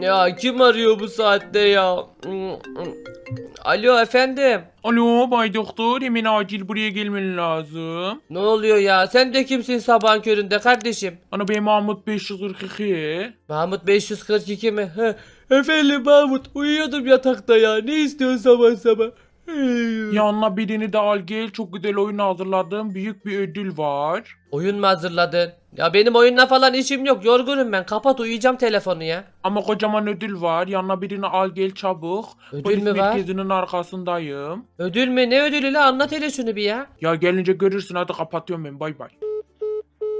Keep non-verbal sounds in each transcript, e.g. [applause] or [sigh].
Ya kim arıyor bu saatte ya? Alo efendim. Alo Bay Doktor hemen acil buraya gelmen lazım. Ne oluyor ya? Sen de kimsin sabahın köründe kardeşim? Ana ben Mahmut 542. Mahmut 542 mi? He. Efendim Mahmut uyuyordum yatakta ya. Ne istiyorsun sabah sabah? Yanına birini de al gel çok güzel oyun hazırladım. Büyük bir ödül var. Oyun mu hazırladın? Ya benim oyunla falan işim yok. Yorgunum ben. Kapat uyuyacağım telefonu ya. Ama kocaman ödül var. Yanına birini al gel çabuk. Ödül Polis mü var? merkezinin arkasındayım. Ödül mü? Ne ödülü la? Anlat hele şunu bir ya. Ya gelince görürsün hadi kapatıyorum ben bay bay.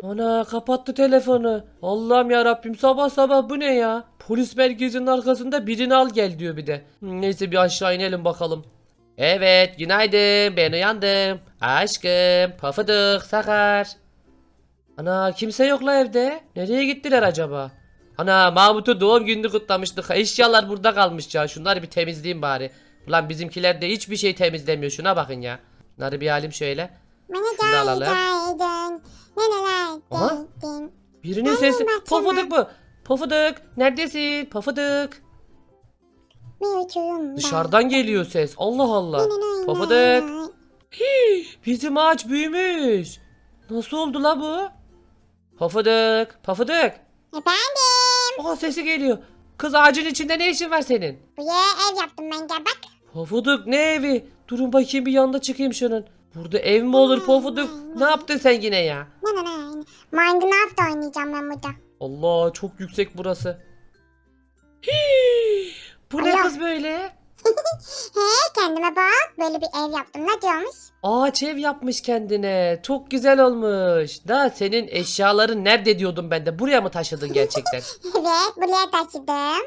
Ana kapattı telefonu. Allah'ım ya Rabbim sabah sabah bu ne ya? Polis merkezinin arkasında birini al gel diyor bir de. Neyse bir aşağı inelim bakalım. Evet günaydın ben uyandım. Aşkım pafıdık sakar. Ana kimse yok la evde. Nereye gittiler acaba? Ana Mahmut'un doğum gününü kutlamıştık. Eşyalar burada kalmış ya. Şunları bir temizleyeyim bari. Ulan bizimkiler de hiçbir şey temizlemiyor. Şuna bakın ya. Bunları bir halim şöyle. Şunu da alalım. Aha. Birinin sesi. Pofuduk bu. Pofuduk. Neredesin? Pofuduk. Dışarıdan geliyor ses. Allah Allah. Pofuduk. Bizim ağaç büyümüş. Nasıl oldu la bu? Pofuduk. Pofuduk. Efendim. Aa sesi geliyor. Kız ağacın içinde ne işin var senin? Buraya ev yaptım ben gel bak. Pofuduk ne evi? Durun bakayım bir yanda çıkayım şunun. Burada ev mi olur Pofuduk? Ne yaptın sen yine ya? Ne ne ne. Minecraft oynayacağım ben burada. Allah çok yüksek burası. Hii, bu ne kız böyle? He kendime bak. Böyle bir ev yaptım. Ne diyormuş? Ağaç ev yapmış kendine. Çok güzel olmuş. Da senin eşyaların nerede diyordum ben de. Buraya mı taşıdın gerçekten? [laughs] Evet buraya taşıdım.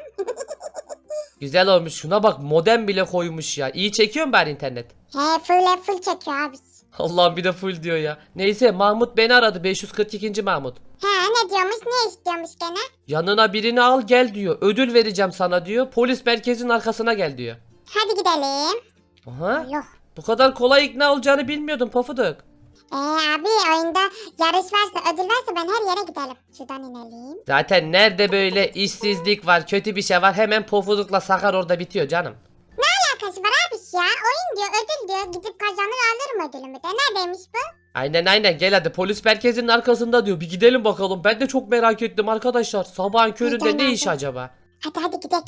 güzel olmuş. Şuna bak modem bile koymuş ya. İyi çekiyor mu bari internet? He full full çekiyor abi. Allah'ım bir de full diyor ya. Neyse Mahmut beni aradı. 542. Mahmut. He ne diyormuş ne istiyormuş gene? Yanına birini al gel diyor. Ödül vereceğim sana diyor. Polis merkezinin arkasına gel diyor. Hadi gidelim. Aha. Yok. Bu kadar kolay ikna olacağını bilmiyordum Pofuduk. Ee abi oyunda yarış varsa ödül varsa ben her yere gidelim. Şuradan inelim. Zaten nerede böyle işsizlik var, kötü bir şey var hemen Pofuduk'la Sakar orada bitiyor canım. Alakası var abi ya. Oyun diyor ödül diyor. Gidip kazanır alırım ödülümü de. Neredeymiş bu? Aynen aynen gel hadi polis merkezinin arkasında diyor. Bir gidelim bakalım. Ben de çok merak ettim arkadaşlar. Sabahın köründe ne iş acaba? Hadi hadi gidelim.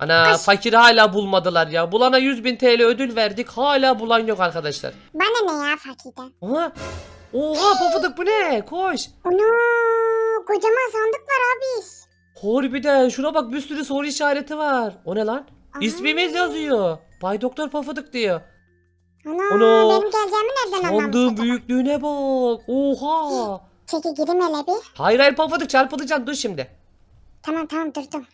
Ana Ay. fakiri hala bulmadılar ya. Bulana 100 bin TL ödül verdik. Hala bulan yok arkadaşlar. Bana ne ya fakirden? Aha. Oha Pofuduk bu ne? Koş. Onu kocaman sandık var abi. Harbiden şuna bak bir sürü soru işareti var. O ne lan? İsmimiz yazıyor. Bay Doktor Pofuduk diyor. Ana, Ana, benim geleceğimi nereden anlamış Sandığın acaba? büyüklüğüne bak. Oha. Çeki gireyim hele bir. Hayır hayır Pofuduk çarpılacaksın dur şimdi. Tamam tamam durdum.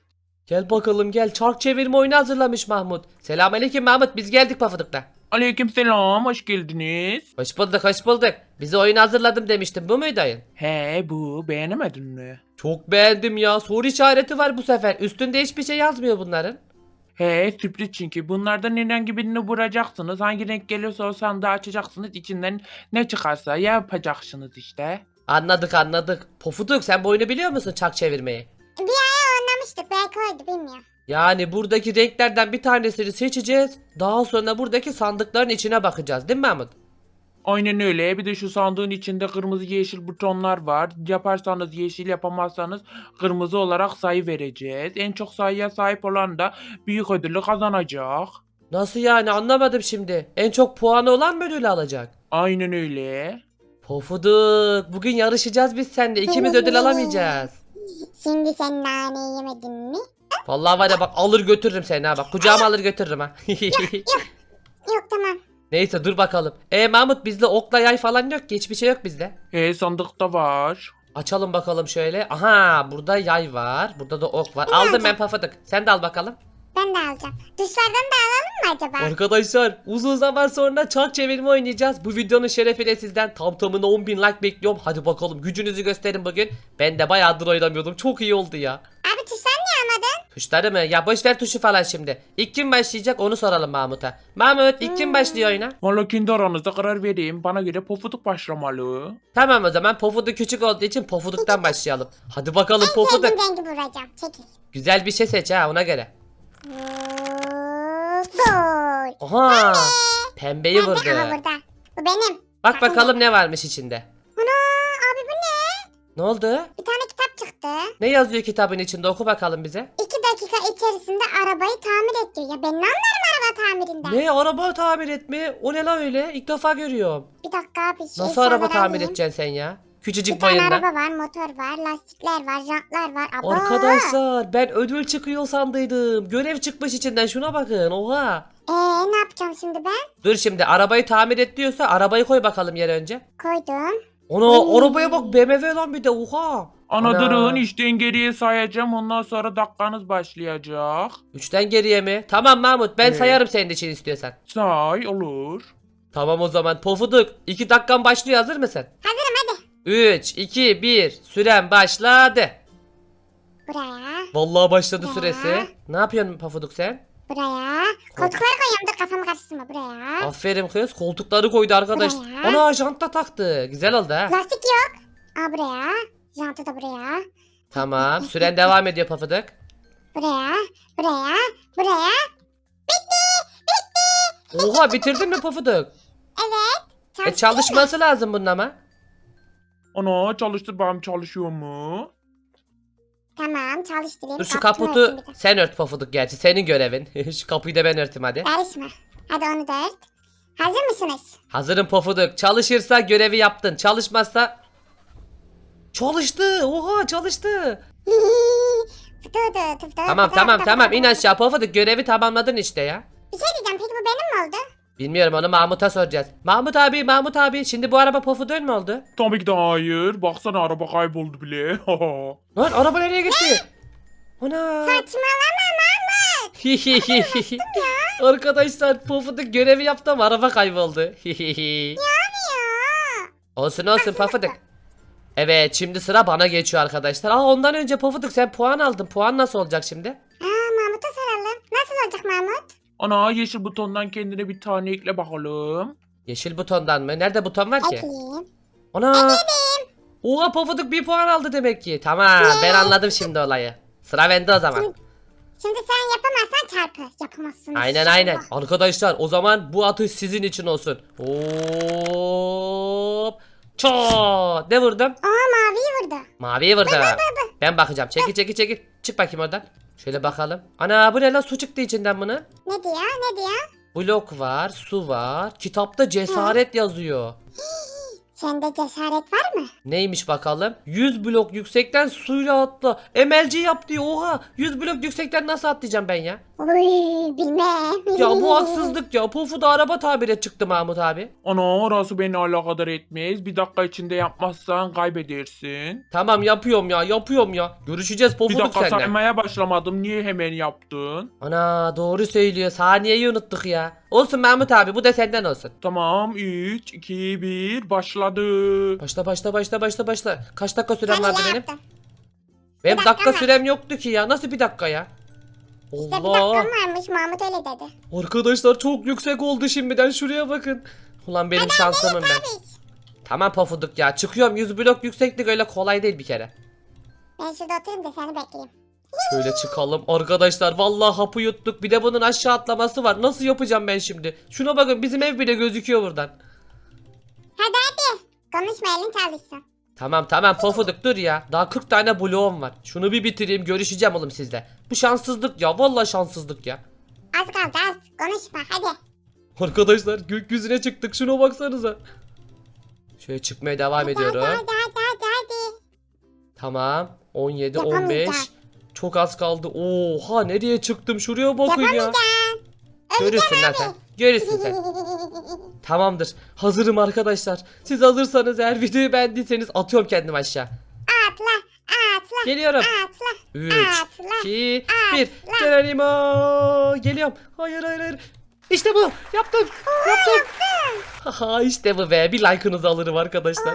Gel bakalım gel. Çark çevirme oyunu hazırlamış Mahmut. Selamünaleyküm Mahmut. Biz geldik Pofuduk'ta. Aleyküm selam hoş geldiniz. Hoş bulduk hoş bulduk. Bize oyun hazırladım demiştim. Bu muydu oyun? He bu beğenemedin mi? Çok beğendim ya. Soru işareti var bu sefer. Üstünde hiçbir şey yazmıyor bunların. He sürpriz çünkü bunlardan herhangi birini vuracaksınız. Hangi renk geliyorsa o sandığı açacaksınız. İçinden ne çıkarsa yapacaksınız işte. Anladık anladık. Pofuduk sen bu oyunu biliyor musun çark çevirmeyi? Oynamıştık belki oydu bilmiyorum. Yani buradaki renklerden bir tanesini seçeceğiz. Daha sonra buradaki sandıkların içine bakacağız değil mi Mahmut? Aynen öyle. Bir de şu sandığın içinde kırmızı yeşil butonlar var. Yaparsanız yeşil yapamazsanız kırmızı olarak sayı vereceğiz. En çok sayıya sahip olan da büyük ödülü kazanacak. Nasıl yani anlamadım şimdi. En çok puanı olan mı ödülü alacak? Aynen öyle. Pofuduk bugün yarışacağız biz seninle. İkimiz ödül alamayacağız. Şimdi sen nane yemedin mi? Vallahi var ya bak alır götürürüm seni ha bak. Kucağıma alır götürürüm ha. [laughs] Yok tamam. Neyse dur bakalım. E Mahmut bizde okla yay falan yok ki. Hiçbir şey yok bizde. He sandıkta var. Açalım bakalım şöyle. Aha burada yay var. Burada da ok var. Aldım ben pafuduk. Sen de al bakalım. Ben de alacağım. Dışlardan da alalım mı acaba? Arkadaşlar uzun zaman sonra çark çevirme oynayacağız. Bu videonun şerefine sizden tam tamına 10.000 like bekliyorum. Hadi bakalım gücünüzü gösterin bugün. Ben de bayağıdır oynamıyordum. Çok iyi oldu ya. Abi tuşlar niye almadın? Tuşları mı? Ya boş ver tuşu falan şimdi. İlk kim başlayacak onu soralım Mahmut'a. Mahmut ilk kim başlıyor oyuna? Valla kendi aranızda karar vereyim. Bana göre pofuduk başlamalı. Tamam o zaman Pofuduk küçük olduğu için Pofuduk'tan başlayalım. Hadi bakalım En Pofuduk. sevdiğim rengi vuracağım. Çekil. Güzel bir şey seç ha ona göre. Oha! Pembeyi Nerede? Aha vurdu. burada. Bu benim. Bak bakalım ne varmış içinde. Ana abi bu ne? Ne oldu? Bir tane kitap çıktı. Ne yazıyor kitabın içinde oku bakalım bize. İki dakika içerisinde arabayı tamir et diyor. Ya ben ne anlarım araba tamirinden? Ne araba tamir etme? O ne la öyle? İlk defa görüyorum. Bir dakika abi. Şey, Nasıl araba tamir edeceksin sen ya? Bir Küçücük tane boyunda. araba var, motor var, lastikler var, jantlar var. Abo. Arkadaşlar ben ödül çıkıyor sandıydım. Görev çıkmış içinden şuna bakın oha. Ee ne yapacağım şimdi ben? Dur şimdi arabayı tamir et diyorsa arabayı koy bakalım yere önce. Koydum. Ona Oy. arabaya bak BMW lan bir de oha. Ana Ana. durun işten geriye sayacağım. Ondan sonra dakikanız başlayacak. Üçten geriye mi? Tamam Mahmut ben Evet. sayarım senin için istiyorsan. Say olur. Tamam o zaman pofuduk. 2 dakikan başlıyor hazır mısın? Hazırım hadi. 3, 2, 1 süren başladı. Buraya, Vallahi başladı Ya. süresi. Ne yapıyorsun pofuduk sen? buraya. Koltukları koyuyorum dur kafamı karıştırma buraya. Aferin kız koltukları koydu arkadaş. Buraya. Ana jant da taktı. Güzel oldu ha. Lastik yok. Aa buraya. Jantı da buraya. Tamam süren devam ediyor pofuduk. Buraya, buraya, buraya. Oha bitirdin mi pofuduk? Evet. E çalışması lazım bunun ama. Ana çalıştır bakalım çalışıyor mu? Tamam çalıştırayım. Dur şu kaputu örtüm bir de. sen ört pofuduk gerçi senin görevin. [laughs] şu kapıyı da ben örteyim hadi. Karışma. Hadi onu da ört. Hazır mısınız? Hazırım pofuduk. Çalışırsa görevi yaptın. Çalışmazsa... Çalıştı. Oha çalıştı. [laughs] Tamam tamam tamam in aşağı pofuduk. Görevi tamamladın işte ya. Bir şey diyeceğim peki bu benim mi oldu? Bilmiyorum onu Mahmut'a soracağız. Mahmut abi Mahmut abi şimdi bu araba pofudun mu oldu? Tabii ki de hayır. Baksana araba kayboldu bile. [laughs] Lan araba nereye gitti? Ana. Saçmalama Mahmut. Arkadaşlar pofuduk görevi yaptı ama araba kayboldu. Ya. olsun olsun pofuduk. Evet şimdi sıra bana geçiyor arkadaşlar. Aa ondan önce pofuduk sen puan aldın. Puan nasıl olacak şimdi? Aa Mahmut'a soralım. Nasıl olacak Mahmut? Ana yeşil butondan kendine bir tane ekle bakalım. Yeşil butondan mı? Nerede buton var ki? Ekleyeyim. Ana. Oha pofuduk bir puan aldı demek ki. Tamam ben anladım şimdi olayı. Sıra bende o zaman. Şimdi sen yapamazsan çarpı. Yapamazsın. Aynen aynen. Arkadaşlar o zaman bu atış sizin için olsun. Hop. Çat. Ne vurdum? Aa maviyi vurdu. Maviyi vurdum. Ben bakacağım. Çekil çekil çekil. Çık bakayım oradan. Şöyle bakalım. Ana bu ne lan su çıktı içinden bunun. Ne diyor ne diyor? Blok var, su var. Kitapta cesaret yazıyor. [gasps] Sende cesaret var mı? Neymiş bakalım? 100 blok yüksekten suyla atla. MLG yap diyor. Oha. 100 blok yüksekten nasıl atlayacağım ben ya? Uy bilmem. Ya bu haksızlık ya. Pofu da araba tabire çıktı Mahmut abi. Ana orası beni alakadar etmez. Bir dakika içinde yapmazsan kaybedersin. Tamam yapıyorum ya yapıyorum ya. Görüşeceğiz Bir pofuduk dakika seninle. saymaya başlamadım. Niye hemen yaptın? Ana doğru söylüyor. Saniyeyi unuttuk ya. Olsun Mahmut abi bu da senden olsun. Tamam 3, 2, 1 başladı. Başla başla başla başla başla. Kaç dakika Sen sürem vardı benim? yaptın. Benim dakika, dakika sürem yoktu ki ya. Nasıl bir dakika ya? İşte bir Allah. dakikam varmış Mahmut öyle dedi. Arkadaşlar çok yüksek oldu şimdiden şuraya bakın. Ulan benim şansımım ben. Tamam pofuduk ya. Çıkıyorum 100 blok yükseklik öyle kolay değil bir kere. ben şurada oturayım da seni bekleyeyim. Şöyle çıkalım. Arkadaşlar vallahi hapı yuttuk. Bir de bunun aşağı atlaması var. Nasıl yapacağım ben şimdi? Şuna bakın bizim ev bile gözüküyor buradan. Hadi hadi. Konuşma elin çalışsın. Tamam tamam pofuduk dur ya. Daha 40 tane bloğum var. Şunu bir bitireyim görüşeceğim oğlum sizle. Bu şanssızlık ya. Vallahi şanssızlık ya. Az kaldı az. Konuşma hadi. Arkadaşlar gökyüzüne çıktık. Şuna baksanıza. Şöyle çıkmaya devam ediyorum. Hadi hadi hadi hadi. Tamam. 17, 15. Yapamayacağım. Çok az kaldı. Oha nereye çıktım? Şuraya bakın ya. Görürsün lan sen. Görürsün sen. [laughs] Tamamdır. Hazırım arkadaşlar. Siz hazırsanız eğer videoyu beğendiyseniz atıyorum kendimi aşağı. Atla atla Geliyorum. atla. 3, Atla. 2, atla. 1. Geronimo. Geliyorum. Hayır hayır hayır. İşte bu. Yaptım. Yaptım. Haha işte bu be. Bir like'ınızı alırım arkadaşlar.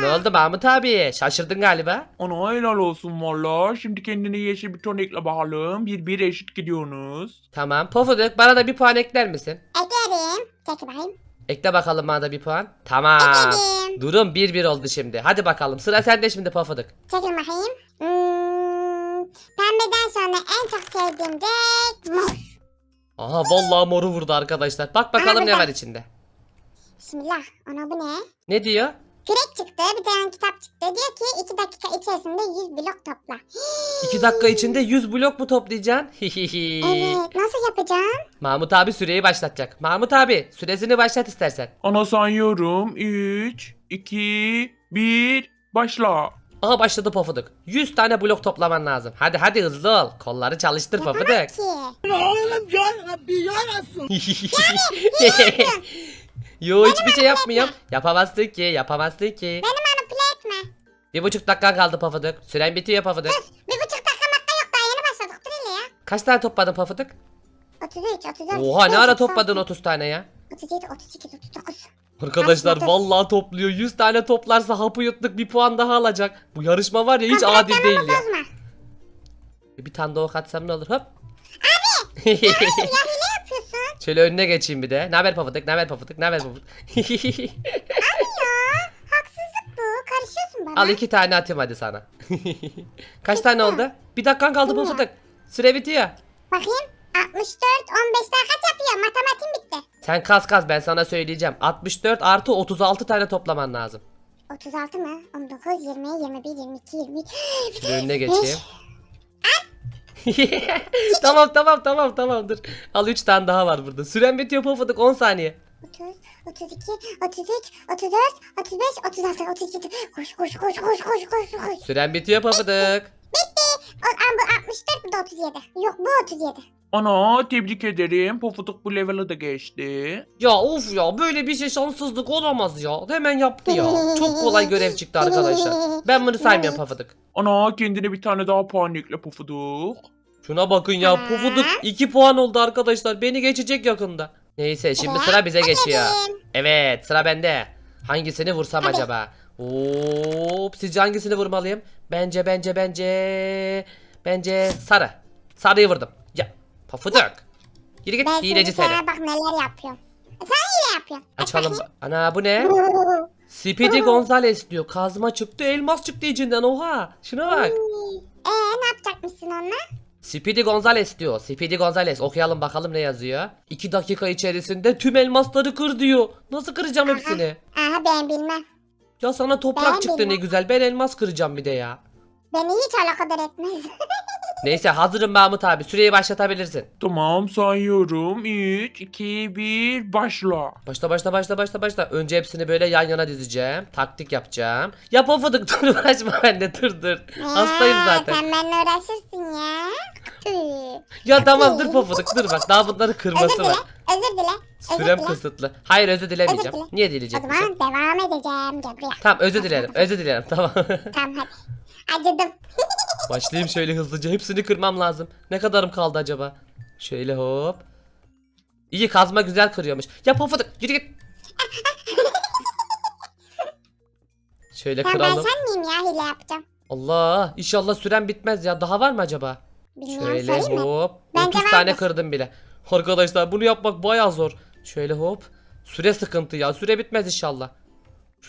Ne oldu Mahmut abi? Şaşırdın galiba. Ana helal olsun valla. Şimdi kendine yeşil buton ekle bakalım. Bir bir eşit gidiyorsunuz. Tamam. Pofuduk bana da bir puan ekler misin? Eklerim. Çekil bakayım. Ekle bakalım bana da bir puan. Tamam. Ekledim. Durum 1-1 oldu şimdi. Hadi bakalım sıra sende şimdi Pofuduk. Çekil bakayım. Hmm, pembeden sonra en çok sevdiğim renk mor. Aha vallahi moru vurdu arkadaşlar. Bak bakalım ne var içinde. Bismillah. Ana bu ne? Ne diyor? Kürek çıktı. Bir tane kitap çıktı. Diyor ki 2 dakika içerisinde 100 blok topla. [gasps] 2 dakika içinde 100 blok mu toplayacaksın? [laughs] Evet. Nasıl yapacağım? Mahmut abi süreyi başlatacak. Mahmut abi süresini başlat istersen. Ana sayıyorum. 3, 2, 1, başla. Aha başladı Pofuduk. 100 tane blok toplaman lazım. Hadi hadi hızlı ol. Kolları çalıştır Pofuduk. Yapamam ki. [laughs] [laughs] Yo hiçbir şey yapmıyorum. Yapamazsın ki yapamazsın ki. Beni manipüle etme. Bir buçuk dakika kaldı Pofuduk. Süren bitiyor Pofuduk. Bir buçuk dakika makta yok daha yeni başladık. Dur hele ya. Kaç tane topladın Pofuduk? 33, 34. Oha ne ara 35, topladın 30 tane ya? 37, 38, 39. Arkadaşlar Aslında- vallahi topluyor. 100 tane toplarsa hapı yuttuk bir puan daha alacak. Bu yarışma var ya hiç adil değil ya. Bozma. Bir tane daha ok atsam ne olur hop. [laughs] Ya hile yapıyorsun. Şöyle önüne geçeyim bir de. Ne haber Pofuduk? Ne haber Pofuduk? Ne haber Pofuduk? Haksızlık bu. Karışıyorsun bana. Al iki tane atayım hadi sana. [laughs] Kaç tane oldu? Bir dakikan kaldı. Pofuduk. Süre bitiyor. Bakayım. 64, 15 daha kaç yapıyor? Matematiğim bitti. Sen kas kas ben sana söyleyeceğim. 64 artı 36 tane toplaman lazım. 36 mı? 19, 20, 21, 22, 23. Şöyle önüne geçeyim. [laughs] tamam tamam tamam tamam dur. Al 3 tane daha var burada. Süren bitiyor Pofuduk 10 saniye. 30, 32, 33, 34, 35, 36, 37. Koş koş koş koş koş koş koş. Süren bitiyor Pofuduk. Bitti. O, bu 64 bu da 37. Yok bu 37. Ana tebrik ederim. Pofuduk bu level'ı da geçti. Ya of ya böyle bir şey şanssızlık olamaz ya. Hemen yaptı ya. Çok kolay görev çıktı arkadaşlar. Ben bunu saymıyorum Pofuduk. Ana kendine bir tane daha puan ekle Pofuduk. Şuna bakın ya Tamam. Pufuduk 2 puan oldu arkadaşlar. Beni geçecek yakında. Neyse şimdi sıra bize geçiyor. Evet sıra bende. Hangisini vursam acaba? Hop sizce hangisini vurmalıyım? Bence bence bence bence sarı. Sarıyı vurdum. Ya Pufuduk. Yürü git Ben hileci seni. sana bak neler yapıyorum. Sen hile yapıyorsun. Açalım. Ana bu ne? [laughs] Speedy Gonzales diyor. Kazma çıktı, elmas çıktı içinden. Oha. Şuna bak. Eee ne yapacakmışsın onunla? Speedy Gonzales diyor. Speedy Gonzales. Okuyalım bakalım ne yazıyor. 2 dakika içerisinde tüm elmasları kır diyor. Nasıl kıracağım hepsini? Aha ben bilmem. Ya sana toprak Ben çıktı ne bilmem. güzel. Ben elmas kıracağım bir de ya. Beni hiç alakadar etmez. [laughs] Neyse hazırım Mahmut abi. Süreyi başlatabilirsin. Tamam sayıyorum. 3, 2, 1, başla. Başla başla başla başla başla. Önce hepsini böyle yan yana dizeceğim. Taktik yapacağım. Yap pofuduk [laughs] dur uğraşma bende dur dur. Hastayım Ya, zaten. Sen benimle uğraşırsın ya. Tüh. Ya tamam dur pofuduk dur bak daha bunları Özür kırması dile. var. Özür dile. Özür Sürem dile. kısıtlı. Hayır özür dilemeyeceğim. Özür dile. Niye O dileyecekmişim? zaman devam edeceğim. Gel buraya. Tamam özür dilerim. Özür dilerim. Tamam. Tamam hadi. Acıdım. Başlayayım şöyle hızlıca. Hepsini kırmam lazım. Ne kadarım kaldı acaba? Şöyle hop. İyi kazma güzel kırıyormuş. Ya pofuduk yürü git. Şöyle Tamam ben kıralım. sen miyim ya hile yapacağım? Allah inşallah süren bitmez ya. Daha var mı acaba? Bilmiyorum Şöyle sorayım mı? hop. Bence 30 tane vardır. kırdım bile. Arkadaşlar bunu yapmak baya zor. Şöyle hop. Süre sıkıntı ya. Süre bitmez inşallah.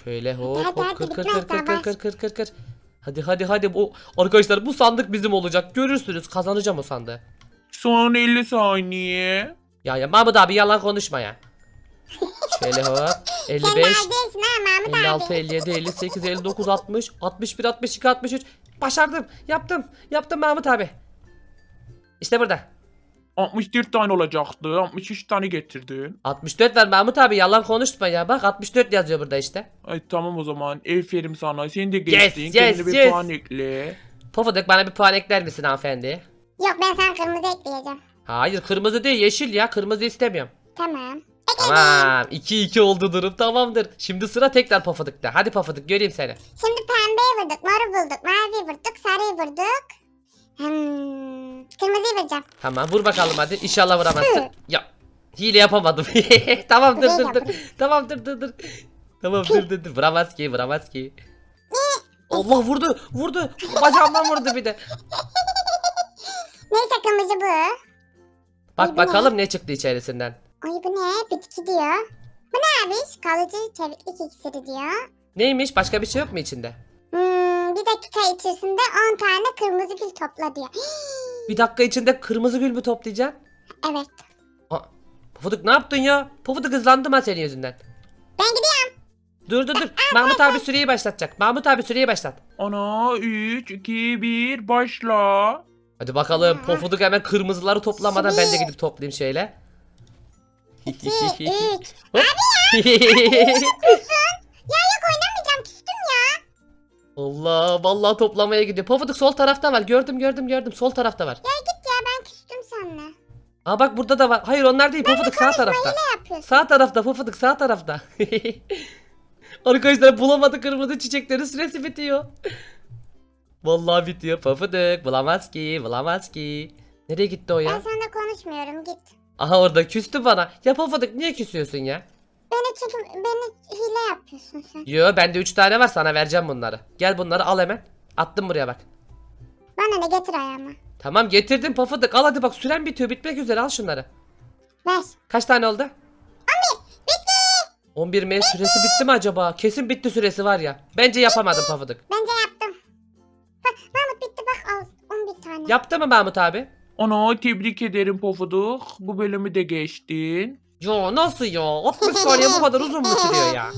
Şöyle hop hadi, hop hadi, kır kır kır daha kır kır kır kır kır. Hadi hadi hadi bu arkadaşlar bu sandık bizim olacak. Görürsünüz kazanacağım o sandığı. Son 50 saniye. Ya ya Mahmut abi yalan konuşma ya. Şöyle hop. Sen 55 neredesin ha Mahmut 56 abi? 57 58 59 60 61 62 63 başardım. Yaptım. Yaptım Mahmut abi. İşte burada. 64 tane olacaktı. 63 tane getirdin. 64 ver Mahmut abi yalan konuşma ya. Bak 64 yazıyor burada işte. Ay tamam o zaman. Aferin sana. Sen de geçtin. yes, Kendine bir yes. puan ekle. Pofuduk bana bir puan ekler misin hanımefendi? Yok ben sana kırmızı ekleyeceğim. Hayır kırmızı değil yeşil ya. Kırmızı istemiyorum. Tamam. Tamam 2-2 oldu durum tamamdır. Şimdi sıra tekrar Pofuduk'ta. Hadi Pofuduk göreyim seni. Şimdi pembeyi vurduk, moru bulduk, mavi vurduk, sarıyı vurduk. Hmm, kırmızıyı vuracağım. Tamam vur bakalım hadi. İnşallah vuramazsın. ya hile yapamadım. [laughs] tamam dur dur dur. Tamam dur dur dur. Tamam dur dur dur. Vuramaz ki vuramaz ki. Allah vurdu vurdu. Bacağımdan vurdu bir de. Neyse kırmızı bu. Bak bakalım ne çıktı içerisinden. Ay bu ne? Bitki diyor. Bu ne abi? Kalıcı çeviklik iksiri diyor. Neymiş başka bir şey yok mu içinde? Bir dakika içerisinde 10 tane kırmızı gül topla diyor. [gasps] Bir dakika içinde kırmızı gül mü toplayacaksın? evet. Aa, Pofuduk ne yaptın ya? Pofuduk hızlandım ha senin yüzünden. Ben gidiyorum. Dur dur dur. Mahmut abi süreyi başlatacak. Mahmut abi süreyi başlat. Ana 3, 2, 1 başla. Hadi bakalım Pofuduk hemen kırmızıları toplamadan ben de gidip toplayayım şöyle. 2, 3. Hop. Ya [laughs] küstüm ya. Allah vallahi toplamaya gidiyor. Pofuduk sol tarafta var. Gördüm gördüm gördüm. Sol tarafta var. Ya git ya ben küstüm seninle. Aa bak burada da var. Hayır onlar değil. Pofuduk sağ tarafta. Sağ tarafta Pofuduk sağ tarafta. [laughs] Arkadaşlar bulamadı kırmızı çiçeklerin süresi bitiyor. Vallahi bitiyor Pofuduk. Bulamaz ki bulamaz ki. Nereye gitti o Ben ya? seninle konuşmuyorum git. Aha orada küstü bana. Ya Pofuduk niye küsüyorsun ya? Beni çünkü beni hile yapıyorsun sen. Yo bende 3 tane var sana vereceğim bunları. Gel bunları al hemen. Attım buraya bak. Bana ne getir ayağıma. Tamam getirdim Pofuduk. Al hadi bak süren bitiyor. Bitmek üzere al şunları. Ver. Kaç tane oldu? 11. Bitti. 11 mi? Süresi bitti mi acaba? Kesin bitti süresi var ya. Bence yapamadım Pofuduk. Bence yaptım. Bak Mahmut bitti bak al 11 tane. Yaptı mı Mahmut abi? Ana tebrik ederim Pofuduk. Bu bölümü de geçtin. Yo nasıl ya? 60 saniye bu kadar uzun mu sürüyor ya? [laughs]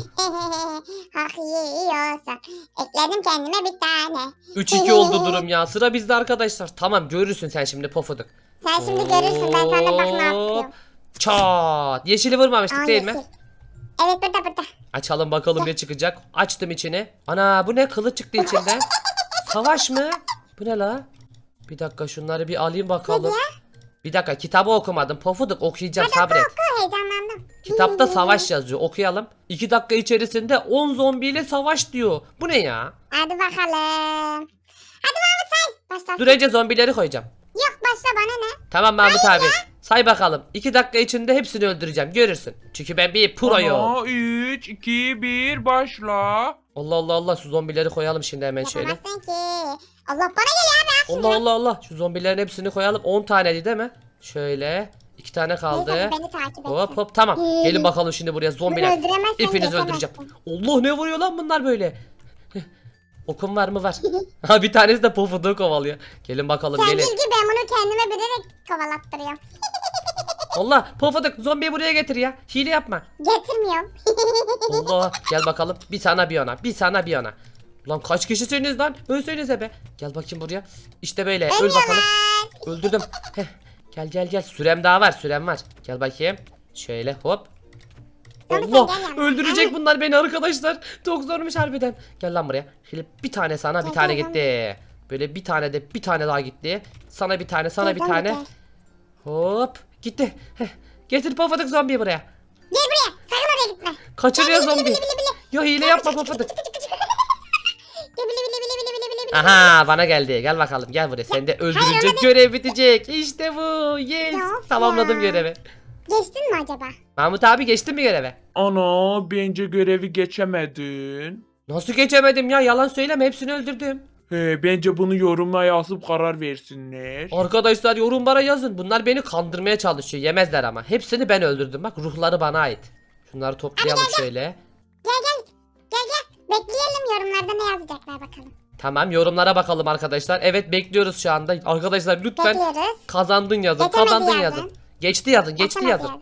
Hak yiyorsan. Ekledim kendime bir tane. 3-2 oldu durum ya. Sıra bizde arkadaşlar. Tamam görürsün sen şimdi Pofuduk. Sen şimdi görürsün ben sana bak ne yapıyorum. Çat. Yeşili vurmamıştık Aa, değil mi? Evet burada burada. Açalım bakalım ne çıkacak. Açtım içini. Ana bu ne? Kılıç çıktı içinden. [laughs] Savaş mı? Bu ne la? Bir dakika şunları bir alayım bakalım. Bir dakika kitabı okumadım. Pofuduk okuyacağım sabret. Heyecanlandım. Kitapta savaş yazıyor. Okuyalım. 2 dakika içerisinde 10 zombiyle savaş diyor. Bu ne ya? Hadi bakalım. Hadi Mahmut say. Başla. Dur önce zombileri koyacağım. Yok başla bana ne? Tamam Mahmut abi. Say bakalım. 2 dakika içinde hepsini öldüreceğim. Görürsün. Çünkü ben bir proyum. Ana 3, 2, 1 başla. Allah Allah Allah şu zombileri koyalım şimdi hemen şöyle. Yapamazsın ki. Allah bana geliyor abi al şunu. Allah Allah Allah. Şu zombilerin hepsini koyalım. 10 taneydi değil mi? Şöyle. 2 tane kaldı. Neyse, beni takip etsin. Hop hop tamam. Gelin bakalım şimdi buraya zombiler. Öldüremezsen geçemezsin. öldüreceğim. Allah ne vuruyor lan bunlar böyle? [laughs] Okum var mı var? [laughs] ha bir tanesi de pofuduğu kovalıyor. Gelin bakalım Sen gelin. bilgi ben bunu kendime bilerek kovalattırıyorum. [laughs] Allah pofuduk zombiyi buraya getir ya. Hile yapma. Getirmiyorum. Allah gel bakalım. Bir sana bir ona. Bir sana bir ona. Lan kaç kişisiniz lan? Ölsenize be. Gel bakayım buraya. İşte böyle. Öl bakalım. Öldürdüm. Heh. Gel gel gel. Sürem daha var. Sürem var. Gel bakayım. Şöyle hop. Allah öldürecek bunlar beni arkadaşlar. Çok zormuş harbiden. Gel lan buraya. Şöyle bir tane sana bir tane gitti. Böyle bir tane de bir tane daha gitti. Sana bir tane sana bir tane. Hop gitti. Heh. Getir pofuduk zombiyi buraya. Gel buraya. Sakın oraya gitme. Kaçırıyor zombi. Ya hile yapma pofuduk. Aha bana geldi. Gel bakalım gel buraya. Sen de öldürünce görev bitecek. İşte bu. Yes. Ya of Tamamladım ya. görevi. Geçtin mi acaba? Mahmut abi geçtin mi göreve? Ana bence görevi geçemedin. Nasıl geçemedim ya? Yalan söyleme. Hepsini öldürdüm. He, bence bunu yorumla yazıp karar versinler. Arkadaşlar yorumlara yazın. Bunlar beni kandırmaya çalışıyor. Yemezler ama. Hepsini ben öldürdüm. Bak ruhları bana ait. Şunları toplayalım şöyle. Gel gel. Gel gel. Bekleyelim yorumlarda ne yazacaklar bakalım. Tamam yorumlara bakalım arkadaşlar. Evet bekliyoruz şu anda. Arkadaşlar lütfen Bekliyoruz. kazandın yazın. Geçemedi Kazandın yazın. yazın. Geçti yazın. Geçti Geçemedi yazın. yani.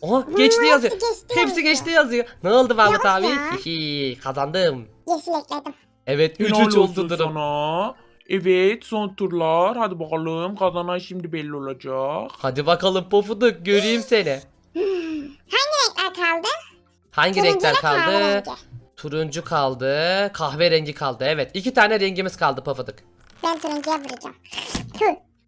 Oha geçti hepsi yazıyor. geçti Hepsi yazıyor. geçti yazıyor. Ne oldu Mahmut Ya abi? ya. [laughs] Hihi, Kazandım. Yeşil ekledim. Evet 3-3 Helal oldu olsun durum. sana. Evet son turlar. Hadi bakalım kazanan şimdi belli olacak. Hadi bakalım pofuduk göreyim seni. [gasps] Renkler kaldı. Hangi Turuncu renkler ve kaldı? kahverengi. Turuncu kaldı. Kahverengi kaldı. Evet iki tane rengimiz kaldı pofuduk. Ben turuncuya vuracağım. Tüh.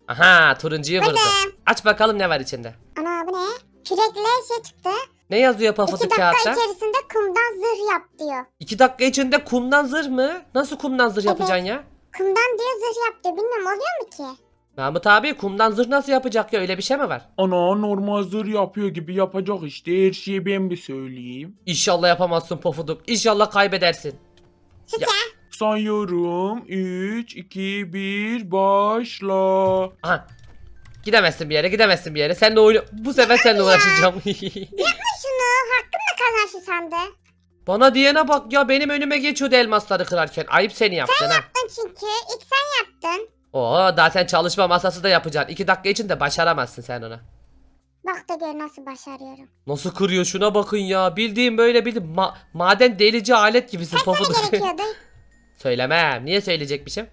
Aha turuncuyu vurdu. Aç bakalım ne var içinde. Ana bu ne? Kürekle şey çıktı. Ne yazıyor İki pofuduk dakika kağıtta? içerisinde kumdan zırh yap diyor. İki dakika içinde kumdan zırh mı? Nasıl kumdan zırh yapacaksın ya? Kumdan diyor zırh yap diyor. Bilmiyorum oluyor mu ki? Mahmut abi kumdan zırh nasıl yapacak ya öyle bir şey mi var? Ana normal zırh yapıyor gibi yapacak işte. Her şeyi ben bir söyleyeyim. İnşallah yapamazsın pofuduk. İnşallah kaybedersin. Ya. Sayıyorum. 3, 2, 1 başla. Aha. Gidemezsin bir yere gidemezsin bir yere. Seninle oyunu... Bu sefer seninle uğraşacağım. [laughs] [laughs] Şunu hakkımla kazan şu sandığı. Bana diyene bak ya benim önüme geçiyordu elmasları kırarken. Ayıp seni yaptın ha. Yaptın çünkü. İlk sen yaptın. Oo daha sen çalışma masası da yapacaksın. İki dakika içinde başaramazsın sen onu. Bak da gör nasıl başarıyorum. Nasıl kırıyor şuna bakın ya. Bildiğim böyle bir ma- maden delici alet gibisin pofuduk. gerekiyordu? [laughs] Söylemem. Niye söyleyecekmişim?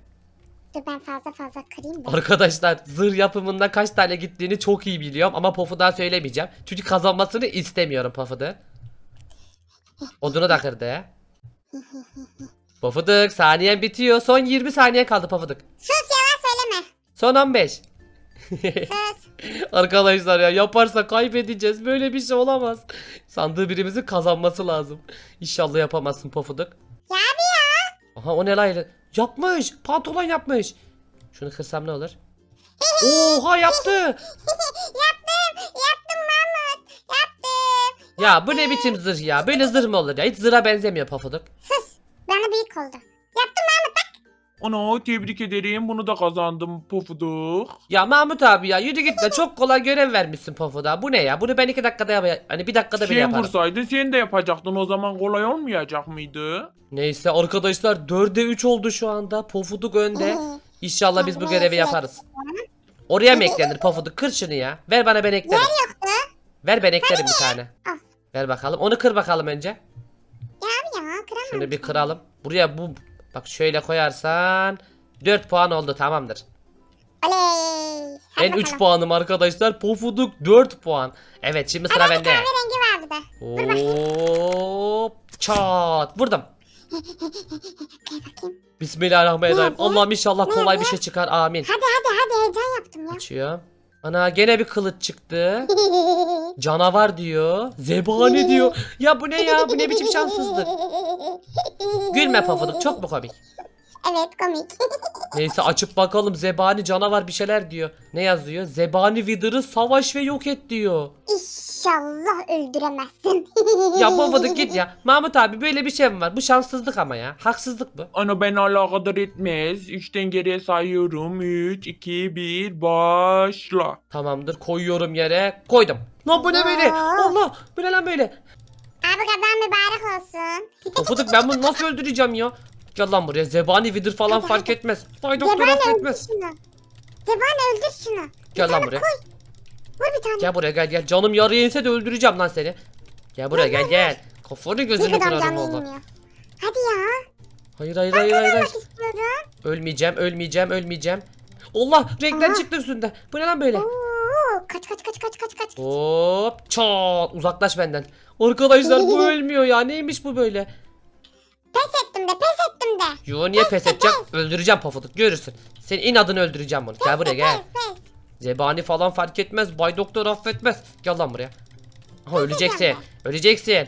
Dur ben fazla fazla kırayım da. Arkadaşlar zırh yapımında kaç tane gittiğini çok iyi biliyorum ama Pofuduk'a söylemeyeceğim. Çünkü kazanmasını istemiyorum Pofuduk. Odunu da kırdı. [laughs] Pofuduk saniyen bitiyor. Son 20 saniye kaldı Pofuduk. Sus yalan söyleme. Son 15. Sus. [laughs] Arkadaşlar ya yaparsa kaybedeceğiz. Böyle bir şey olamaz. Sandığı birimizin kazanması lazım. İnşallah yapamazsın Pofuduk. Ya abi ya. Aha o ne lan? Yapmış. Pantolon yapmış. Şunu kırsam ne olur? [laughs] Oha yaptı. [laughs] yaptım. Yaptım Mahmut. Yaptım. Ya bu ne biçim zırh ya? Böyle zırh mı olur ya? Hiç zırha benzemiyor Pofuduk. Sus. Bana büyük oldu. Ana tebrik ederim. Bunu da kazandım pofuduk. Ya Mahmut abi ya yürü git de çok kolay görev vermişsin Pofuduk'a. Bu ne ya? Bunu ben iki dakikada yap hani bir dakikada bile Sen yaparım. vursaydın sen de yapacaktın. O zaman kolay olmayacak mıydı? Neyse arkadaşlar 4'e 3 oldu şu anda. Pofuduk önde. İnşallah biz bu görevi yaparız. Oraya mı eklenir Pofuduk? Kır şunu ya. Ver bana ben eklerim. Ver ben eklerim bir tane. Al. Ver bakalım. Onu kır bakalım önce. Ya abi ya kıramam. Şunu bir kıralım. Buraya bu bak şöyle koyarsan 4 puan oldu tamamdır. Oley. Hadi Ben 3 bakalım. puanım arkadaşlar. Pofuduk 4 puan. Evet şimdi sıra bende. Kahverengi vardı. Hop çat vurdum. Bakayım. Bismillahirrahmanirrahim. Nerede? Allah'ım inşallah kolay Nerede? bir şey çıkar. Amin. Hadi hadi hadi heyecan yaptım ya. Açıyorum. Ana gene bir kılıç çıktı. [laughs] Canavar diyor. Zebani diyor. Ya bu ne ya? Bu ne biçim şanssızlık? Gülme Pofuduk çok mu komik? Evet komik. [laughs] Neyse açıp bakalım zebani canavar bir şeyler diyor. Ne yazıyor? Zebani Wither'ı savaş ve yok et diyor. İnşallah öldüremezsin. [laughs] Ya Pofuduk git ya. [laughs] Mahmut abi böyle bir şey mi var? Bu şanssızlık ama ya. Haksızlık bu. Ana ben alakadar etmez. 3'ten geriye sayıyorum. 3, 2, 1 başla. Tamamdır koyuyorum yere. Koydum. Lan bu ne böyle? Allah bu ne lan böyle? Abi kazan mübarek olsun. Pofuduk ben bunu nasıl öldüreceğim ya? Gel lan buraya zebani Wither falan fark etmez. Bay doktor Zebani öldür affetmez. şunu. Zebani öldür şunu. Gel lan buraya. Vur bir tane. Gel buraya gel gel. Canım yarıya inse de öldüreceğim lan seni. Gel buraya gel gel. Kafanı Ne gözünü kadar kırarım canlı valla. inmiyor. Hadi ya. Hayır hayır hayır hayır. hayır. Bak istiyorum. Ölmeyeceğim ölmeyeceğim ölmeyeceğim. Allah renkler Aha. çıktı üstünde. Bu ne lan böyle? Oo, kaç kaç kaç kaç kaç kaç. Hop çat uzaklaş benden. Arkadaşlar bu [laughs] ölmüyor ya neymiş bu böyle? Pes ettim de pes ettim de. Yo niye pes edeceğim? Öldüreceğim pafuduk görürsün. Senin inadını öldüreceğim bunu. Gel buraya gel. Pes pes. Zebani falan fark etmez. Bay doktor affetmez. Gel lan buraya. Aha öleceksin. Öleceksin.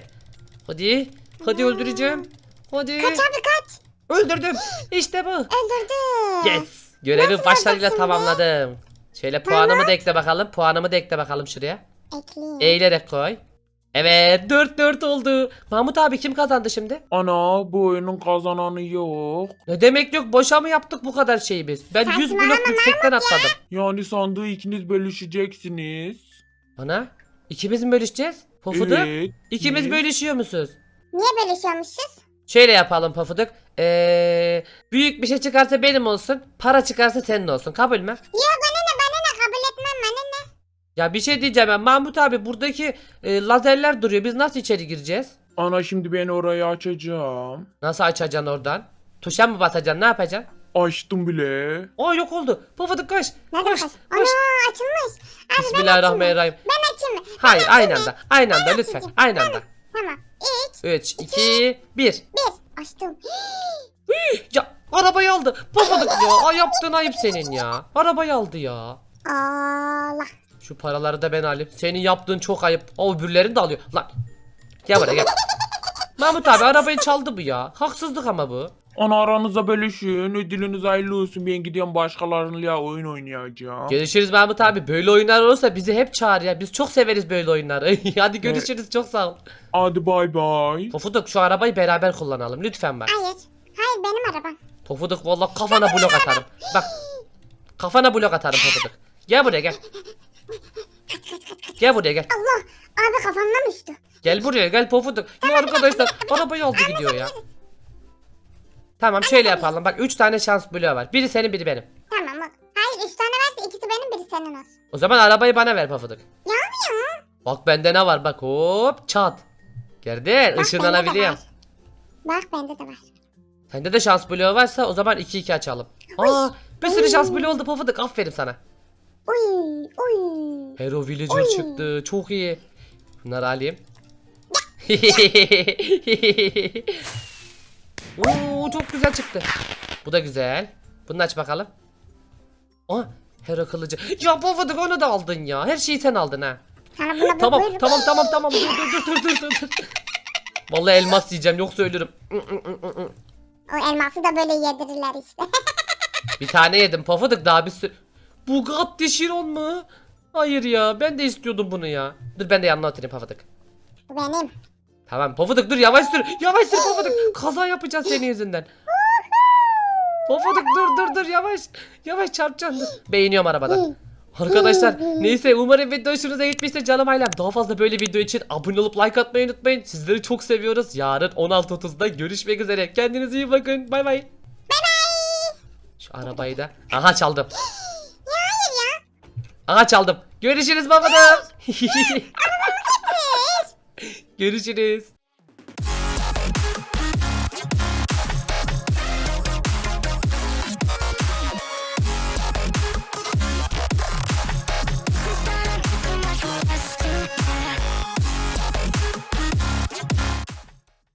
Hadi. Hadi öldüreceğim. Hadi. Kaç abi kaç. Öldürdüm. İşte bu. Öldürdüm. Yes. Görevi Nasıl başarıyla olacaksın be? tamamladım. Şöyle puanımı da ekle bakalım. Puanımı da ekle bakalım şuraya. Ekleyeyim. Eğilerek koy. Evet 4-4 oldu. Mahmut abi kim kazandı şimdi? Ana bu oyunun kazananı yok. Ne demek yok boşa mı yaptık bu kadar şeyi biz? Ben 100 Saçmalama blok yüksekten atladım. Yani sandığı ikiniz bölüşeceksiniz. Ana ikimiz mi bölüşeceğiz? Pofuduk Evet. ikimiz siz- bölüşüyor musunuz? Niye bölüşüyormuşuz? Şöyle yapalım Pofuduk. Ee, büyük bir şey çıkarsa benim olsun. Para çıkarsa senin olsun. Kabul mü? Yok Ya bir şey diyeceğim ben. Mahmut abi buradaki e, lazerler duruyor. Biz nasıl içeri gireceğiz? Ana şimdi ben orayı açacağım. Nasıl açacaksın oradan? Tuşa mı basacaksın? Ne yapacaksın? Açtım bile. Aa yok oldu. Pofuduk koş. Nerede Koş. kaç? Koş. Ana açılmış. Abi Bismillahirrahmanirrahim. ben açayım mı? Hayır aynı anda. Aynı anda lütfen. açacağım. Aynı anda. Tamam. 3, 3, 2, 1. 1. Açtım. [gasps] Ya arabayı aldı. Pofuduk ya. Ay yaptığın ayıp senin ya. Arabayı aldı ya. Allah. Şu paraları da ben alayım. Senin yaptığın çok ayıp. O öbürlerini de alıyor. Lan. Gel buraya gel. Mahmut abi arabayı çaldı bu ya. Haksızlık ama bu. Ana aranıza bölüşün. Ödülünüz hayırlı olsun. Ben gidiyorum başkalarıyla oyun oynayacağım. Görüşürüz Mahmut abi. Böyle oyunlar olursa bizi hep çağır ya. Biz çok severiz böyle oyunları. [laughs] Hadi görüşürüz. Çok sağ ol. Hadi bay bay. Pofuduk şu arabayı beraber kullanalım. Lütfen bak. Hayır. Hayır benim arabam. Pofuduk vallahi kafana blok atarım. Bak. Kafana blok atarım Pofuduk. Gel buraya gel. Gel buraya gel. Allah abi kafamdan uçtu. Gel buraya gel Pofuduk. Ya arkadaşlar arabayı aldı gidiyor ya. Tamam şöyle yapalım. Bak 3 tane şans bloğu var. Biri senin biri benim. Tamam bak. Hayır üç tane verse ikisi benim biri senin olsun. O zaman arabayı bana ver Pofuduk. Ya ya. Bak bende ne var bak hop çat. Gördün ışınlanabiliyorum. Bak bende de var. Sende de şans bloğu varsa o zaman 2-2 açalım. Aa bir sürü şans bloğu oldu Pofuduk aferin sana. Uy uy. Hero Villager Oy. çıktı. Çok iyi. Bunları alayım. [laughs] Oo çok güzel çıktı. Bu da güzel. Bunu aç bakalım. Aa Hero kılıcı. Ya Pofuduk onu da aldın ya. Her şeyi sen aldın ha. Tamam tamam tamam tamam. Dur dur dur dur dur. dur. Vallahi elmas yiyeceğim yoksa ölürüm. O elması da böyle yedirirler işte. Bir tane yedim Pofuduk daha bir sürü. Bugatti Chiron mu? Hayır ya ben de istiyordum bunu ya. Dur ben de yanına oturayım Pofuduk. bu benim. Tamam Pofuduk dur yavaş sür. Yavaş sür Pofuduk. Kaza yapacağız senin yüzünden. Pofuduk dur dur dur yavaş. Yavaş çarpacaksın dur. Beğeniyorum arabadan. Arkadaşlar neyse umarım video hoşunuza gitmiştir canım ailem. Daha fazla böyle video için abone olup like atmayı unutmayın. Sizleri çok seviyoruz. Yarın 16.30'da görüşmek üzere. Kendinize iyi bakın. Bay bay. Şu arabayı da. Aha çaldım. Aha çaldım. Görüşürüz babada. [laughs] Görüşürüz.